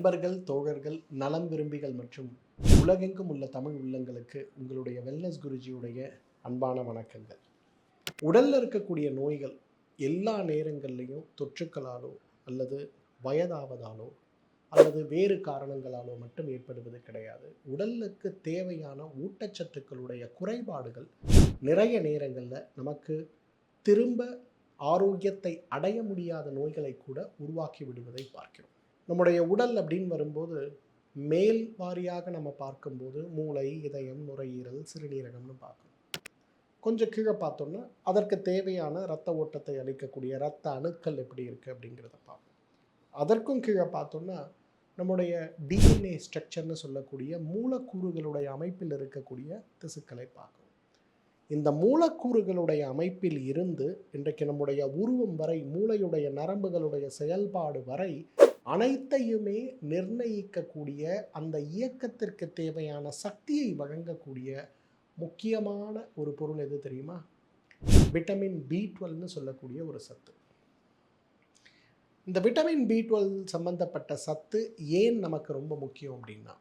நண்பர்கள் தோழர்கள் நலம் விரும்பிகள் மற்றும் உலகெங்கும் உள்ள தமிழ் உள்ளங்களுக்கு உங்களுடைய வெல்னஸ் குருஜியுடைய அன்பான வணக்கங்கள். உடலில் இருக்கக்கூடிய நோய்கள் எல்லா நேரங்கள்லையும் தொற்றுக்களாலோ அல்லது வயதாவதாலோ அல்லது வேறு காரணங்களாலோ மட்டும் ஏற்படுவது கிடையாது. உடலுக்கு தேவையான ஊட்டச்சத்துக்களுடைய குறைபாடுகள் நிறைய நேரங்களில் நமக்கு திரும்ப ஆரோக்கியத்தை அடைய முடியாத நோய்களை கூட உருவாக்கி விடுவதை பார்க்கிறோம். நம்முடைய உடல் அப்படின்னு வரும்போது மேல் வாரியாக நம்ம பார்க்கும்போது மூளை இதயம் நுரையீரல் சிறுநீரகம்னு பார்க்கணும். கொஞ்சம் கீழே பார்த்தோம்னா அதற்கு தேவையான இரத்த ஓட்டத்தை அளிக்கக்கூடிய இரத்த அணுக்கள் எப்படி இருக்குது அப்படிங்கிறத பார்ப்போம். அதற்கும் கீழே பார்த்தோம்னா நம்முடைய டிஎன்ஏ ஸ்ட்ரக்சர்னு சொல்லக்கூடிய மூலக்கூறுகளுடைய அமைப்பில் இருக்கக்கூடிய திசுக்களை பார்க்கணும். இந்த மூலக்கூறுகளுடைய அமைப்பில் இருந்து இன்றைக்கு நம்முடைய உருவம் வரை மூளையுடைய நரம்புகளுடைய செயல்பாடு வரை அனைத்தையுமே நிர்ணயிக்கக்கூடிய அந்த இயக்கத்திற்கு தேவையான சக்தியை வழங்கக்கூடிய முக்கியமான ஒரு பொருள் எது தெரியுமா? விட்டமின் பி டுவெல்னு சொல்லக்கூடிய ஒரு சத்து. இந்த விட்டமின் பி டுவெல் சம்பந்தப்பட்ட சத்து ஏன் நமக்கு ரொம்ப முக்கியம் அப்படின்னா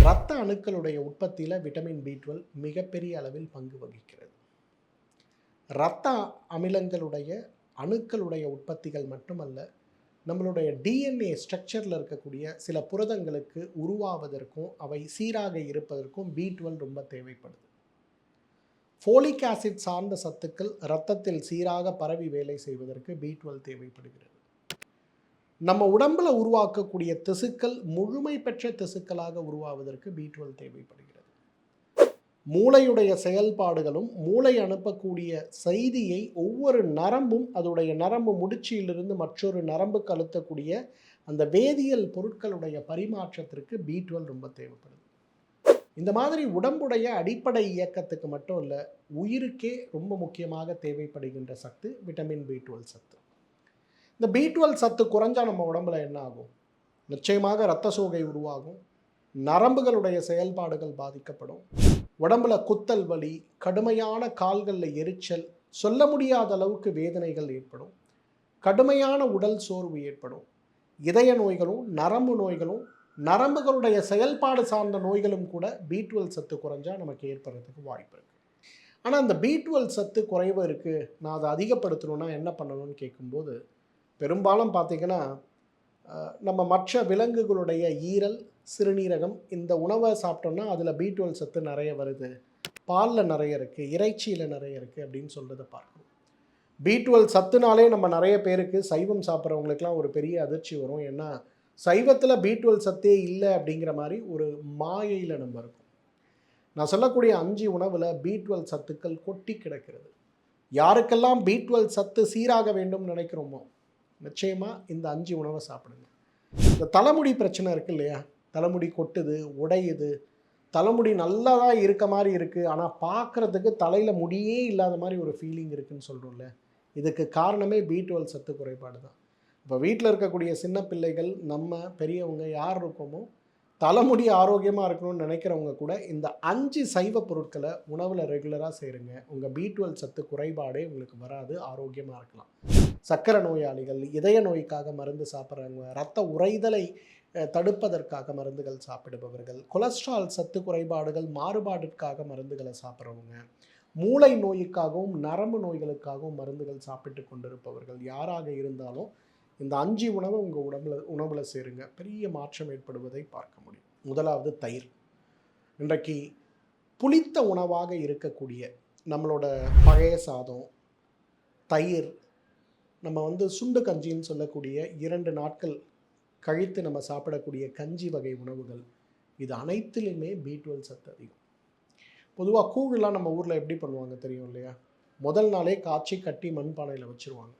இரத்த அணுக்களுடைய உற்பத்தியில் விட்டமின் பி டுவெல் மிகப்பெரிய அளவில் பங்கு வகிக்கிறது. இரத்த அமிலங்களுடைய அணுக்களுடைய உற்பத்திகள் மட்டுமல்ல நம்மளுடைய டிஎன்ஏ ஸ்ட்ரக்சரில் இருக்கக்கூடிய சில புரதங்களுக்கு உருவாவதற்கும் அவை சீராக இருப்பதற்கும் பி டுவெல் ரொம்ப தேவைப்படுது. ஃபோலிக் ஆசிட் சார்ந்த சத்துக்கள் இரத்தத்தில் சீராக பரவி வேலை செய்வதற்கு பி டுவெல் தேவைப்படுகிறது. நம்ம உடம்பில் உருவாக்கக்கூடிய திசுக்கள் முழுமை பெற்ற திசுக்களாக உருவாவதற்கு பி டுவெல் தேவைப்படுகிறது. மூளையுடைய செயல்பாடுகளும் மூளை அனுப்பக்கூடிய செய்தியை ஒவ்வொரு நரம்பும் அதோடைய நரம்பு முடிச்சியிலிருந்து மற்றொரு நரம்புக்கு அழுத்தக்கூடிய அந்த வேதியியல் பொருட்களுடைய பரிமாற்றத்திற்கு பி டுவெல் ரொம்ப தேவைப்படுது. இந்த மாதிரி உடம்புடைய அடிப்படை இயக்கத்துக்கு மட்டும் இல்லை உயிருக்கே ரொம்ப முக்கியமாக தேவைப்படுகின்ற சத்து விட்டமின் பி டுவெல் சத்து. இந்த பி டுவெல் சத்து குறைஞ்சா நம்ம உடம்புல என்ன ஆகும்? நிச்சயமாக இரத்த சோகை உருவாகும். நரம்புகளுடைய செயல்பாடுகள் பாதிக்கப்படும். உடம்புல குத்தல் வலி கடுமையான கால்களில் எரிச்சல் சொல்ல முடியாத அளவுக்கு வேதனைகள் ஏற்படும். கடுமையான உடல் சோர்வு ஏற்படும். இதய நோய்களும் நரம்பு நோய்களும் நரம்புகளுடைய செயல்பாடு சார்ந்த நோய்களும் கூட பி டுவெல் சத்து குறைஞ்சா நமக்கு ஏற்படுறதுக்கு வாய்ப்பு இருக்குது ஆனால் அந்த பி டுவெல் சத்து குறைவு இருக்குது நான் அதை அதிகப்படுத்தணும்னா என்ன பண்ணணும்னு கேட்கும்போது பெரும்பாலும் பார்த்திங்கன்னா நம்ம மற்ற விலங்குகளுடைய ஈரல் சிறுநீரகம் இந்த உணவை சாப்பிட்டோம்னா அதில் பி டுவெல் சத்து நிறைய வருது. பாலில் நிறைய இருக்குது இறைச்சியில் நிறைய இருக்குது அப்படின்னு சொல்கிறத பார்க்கணும். பி டுவெல் சத்துனாலே நம்ம நிறைய பேருக்கு சைவம் சாப்பிட்றவங்களுக்குலாம் ஒரு பெரிய அதிர்ச்சி வரும். ஏன்னா சைவத்தில் பி டுவெல் சத்தே இல்லை அப்படிங்கிற மாதிரி ஒரு மாயையில் நம்ம இருக்கும். நான் சொல்லக்கூடிய அஞ்சு உணவில் பி டுவெல் சத்துக்கள் கொட்டி கிடக்கிறது. யாருக்கெல்லாம் பி டுவெல் சத்து சீராக வேண்டும் நினைக்கிறோமோ நிச்சயமாக இந்த அஞ்சு உணவை சாப்பிடுங்க. இந்த தலைமுடி பிரச்சனை இருக்கு இல்லையா? தலைமுடி கொட்டுது உடையுது. தலைமுடி நல்லா தான் இருக்க மாதிரி இருக்குது ஆனால் பார்க்குறதுக்கு தலையில் முடியே இல்லாத மாதிரி ஒரு ஃபீலிங் இருக்குதுன்னு சொல்கிறோம்ல இதுக்கு காரணமே பி டுவெல் சத்து குறைபாடு தான். இப்போ வீட்டில் இருக்கக்கூடிய சின்ன பிள்ளைகள் நம்ம பெரியவங்க யார் இருக்கோமோ தலைமுடி ஆரோக்கியமாக இருக்கணும்னு நினைக்கிறவங்க கூட இந்த அஞ்சு சைவ பொருட்களை உணவில் ரெகுலராக சேருங்க. உங்கள் பி டுவெல் சத்து குறைபாடே உங்களுக்கு வராது. ஆரோக்கியமாக இருக்கலாம். சக்கரை நோயாளிகள் இதய நோய்க்காக மருந்து சாப்பிட்றவங்க ரத்த உறைதலை தடுப்பதற்காக மருந்துகள் சாப்பிடுபவர்கள் கொலஸ்ட்ரால் சத்து குறைபாடுகள் மாறுபாட்டிற்காக மருந்துகளை சாப்பிட்றவங்க மூளை நோய்க்காகவும் நரம்பு நோய்களுக்காகவும் மருந்துகள் சாப்பிட்டு கொண்டிருப்பவர்கள் யாராக இருந்தாலும் இந்த அஞ்சு உணவை உங்கள் உடம்புல உணவில் சேருங்க. பெரிய மாற்றம் ஏற்படுவதை பார்க்க முடியும். முதலாவது தயிர். இன்றைக்கு புளித்த உணவாக இருக்கக்கூடிய நம்மளோட பழைய சாதம் தயிர் நம்ம வந்து சுண்டு கஞ்சின்னு சொல்லக்கூடிய இரண்டு நாட்கள் கழித்து நம்ம சாப்பிடக்கூடிய கஞ்சி வகை உணவுகள். இது அனைத்திலுமே பி டுவெல் சத்து அதிகம். பொதுவாக கூழெலாம் நம்ம ஊரில் எப்படி பண்ணுவாங்க தெரியும் இல்லையா? முதல் நாளே காய்ச்சி கட்டி மண்பானையில் வச்சுருவாங்க.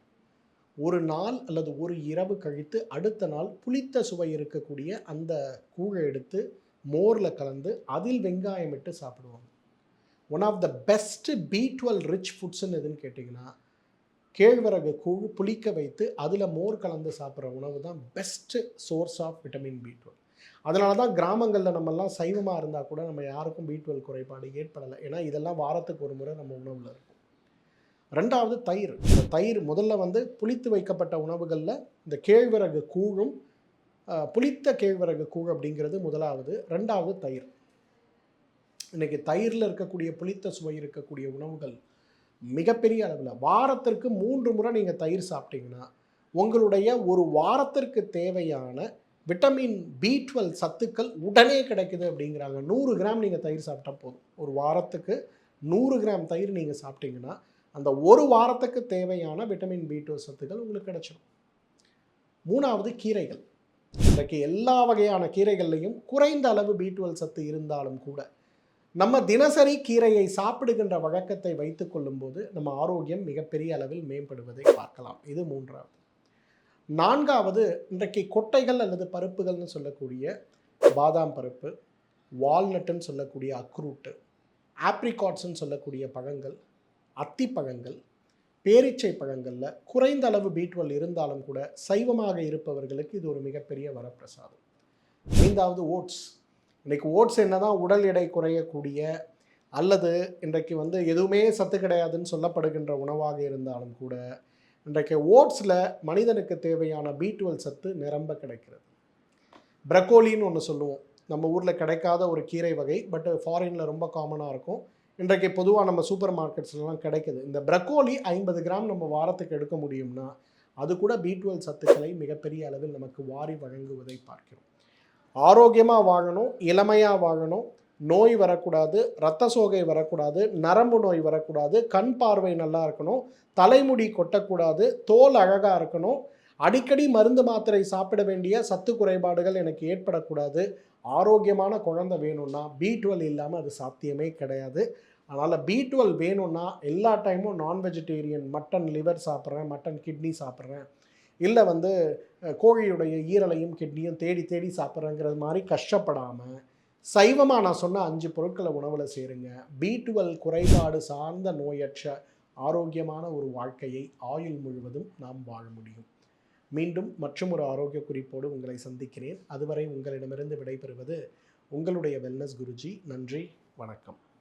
ஒரு நாள் அல்லது ஒரு இரவு கழித்து அடுத்த நாள் புளித்த சுவை இருக்கக்கூடிய அந்த கூழை எடுத்து மோரில் கலந்து அதில் வெங்காயம் இட்டு சாப்பிடுவாங்க. One of the best B twelve rich ஃபுட்ஸ்ன்னு எதுன்னு கேட்டிங்கன்னா கேழ்வரகு கூழ் புளிக்க வைத்து அதில் மோர் கலந்து சாப்பிட்ற உணவு தான் best source of vitamin B twelve அதனால தான் கிராமங்களில் நம்மெல்லாம் சைவமாக இருந்தால் கூட நம்ம யாருக்கும் பி டுவெல் குறைபாடு ஏற்படலை. ஏன்னா இதெல்லாம் வாரத்துக்கு ஒரு முறை நம்ம உணவில் இருக்கும். ரெண்டாவது தயிர். இந்த தயிர் முதல்ல வந்து புளித்து வைக்கப்பட்ட உணவுகளில் இந்த கேழ்வரகு கூழும் புளித்த கேழ்வரகு கூழ் அப்படிங்கிறது முதலாவது. ரெண்டாவது தயிர். இன்னைக்கு தயிரில் இருக்கக்கூடிய புளித்த சுவை இருக்கக்கூடிய உணவுகள் மிகப்பெரிய அளவில். வாரத்திற்கு மூன்று முறை நீங்கள் தயிர் சாப்பிட்டீங்கன்னா உங்களுடைய ஒரு வாரத்திற்கு தேவையான விட்டமின் பி டுவெல் சத்துக்கள் உடனே கிடைக்குது அப்படிங்கிறாங்க. நூறு கிராம் நீங்கள் தயிர் சாப்பிட்டா போதும். ஒரு வாரத்துக்கு நூறு கிராம் தயிர் நீங்கள் சாப்பிட்டீங்கன்னா அந்த ஒரு வாரத்துக்கு தேவையான விட்டமின் பி டுவெல் சத்துக்கள் உங்களுக்கு கிடைச்சிடும் மூணாவது கீரைகள். இன்றைக்கு எல்லா வகையான கீரைகள்லையும் குறைந்த அளவு பி டுவெல் சத்து இருந்தாலும் கூட நம்ம தினசரி கீரையை சாப்பிடுகின்ற வழக்கத்தை வைத்துக் கொள்ளும்போது நம்ம ஆரோக்கியம் மிகப்பெரிய அளவில் மேம்படுவதை பார்க்கலாம். இது மூன்றாவது. நான்காவது இன்றைக்கு கொட்டைகள் அல்லது பருப்புகள்னு சொல்லக்கூடிய பாதாம் பருப்பு வால்நட்டுன்னு சொல்லக்கூடிய அக்ரூட்டு ஆப்ரிகாட்ஸ்ன்னு சொல்லக்கூடிய பழங்கள் அத்திப்பழங்கள் பேரிச்சை பழங்களில் குறைந்த அளவு பீட்வல் இருந்தாலும் கூட சைவமாக இருப்பவர்களுக்கு இது ஒரு மிகப்பெரிய வரப்பிரசாதம். ஐந்தாவது ஓட்ஸ். இன்றைக்கி ஓட்ஸ் என்ன தான் உடல் எடை குறையக்கூடிய அல்லது இன்றைக்கு வந்து எதுவுமே சத்து கிடையாதுன்னு சொல்லப்படுகின்ற உணவாக இருந்தாலும் கூட இன்றைக்கு ஓட்ஸில் மனிதனுக்கு தேவையான பி டுவெல் சத்து நிரம்ப கிடைக்கிறது. ப்ரக்கோலின்னு ஒன்று சொல்லுவோம். நம்ம ஊரில் கிடைக்காத ஒரு கீரை வகை பட் ஃபாரினில் ரொம்ப காமனாக இருக்கும். இன்றைக்கு பொதுவாக நம்ம சூப்பர் மார்க்கெட்ஸ்லாம் கிடைக்குது. இந்த ப்ரக்கோலி ஐம்பது கிராம் நம்ம வாரத்துக்கு எடுக்க முடியும்னா அது கூட பி டுவெல் சத்துக்களை மிகப்பெரிய அளவில் நமக்கு வாரி வழங்குவதை பார்க்கிறோம். ஆரோக்கியமாக வாழணும் இளமையாக வாழணும். நோய் வரக்கூடாது இரத்த சோகை வரக்கூடாது நரம்பு நோய் வரக்கூடாது கண் பார்வை நல்லா இருக்கணும் தலைமுடி கொட்டக்கூடாது தோல் அழகாக இருக்கணும். அடிக்கடி மருந்து மாத்திரை சாப்பிட வேண்டிய சத்து குறைபாடுகள் எனக்கு ஏற்படக்கூடாது. ஆரோக்கியமான குழந்தை வேணும்னா பி டுவெல் இல்லாமல் அது சாத்தியமே கிடையாது. அதனால் பி டுவெல் வேணும்னா எல்லா டைமும் நான் வெஜிடேரியன் மட்டன் லிவர் சாப்பிட்றேன் மட்டன் கிட்னி சாப்பிட்றேன். இல்லை வந்து கோழியுடைய ஈரலையும் கிட்னியும் தேடி தேடி சாப்பிட்றேங்கிறது மாதிரி கஷ்டப்படாமல் சைவமாக நான் சொன்ன அஞ்சு பொருட்களை உணவில் சேருங்க. பி டுவெல் குறைபாடு சார்ந்த நோயற்ற ஆரோக்கியமான ஒரு வாழ்க்கையை ஆயுள் முழுவதும் நாம் வாழ முடியும். மீண்டும் மற்றும் ஒரு ஆரோக்கிய குறிப்போடு உங்களை சந்திக்கிறேன். அதுவரை உங்களிடமிருந்து விடைபெறுவது உங்களுடைய வெல்னஸ் குருஜி. நன்றி வணக்கம்.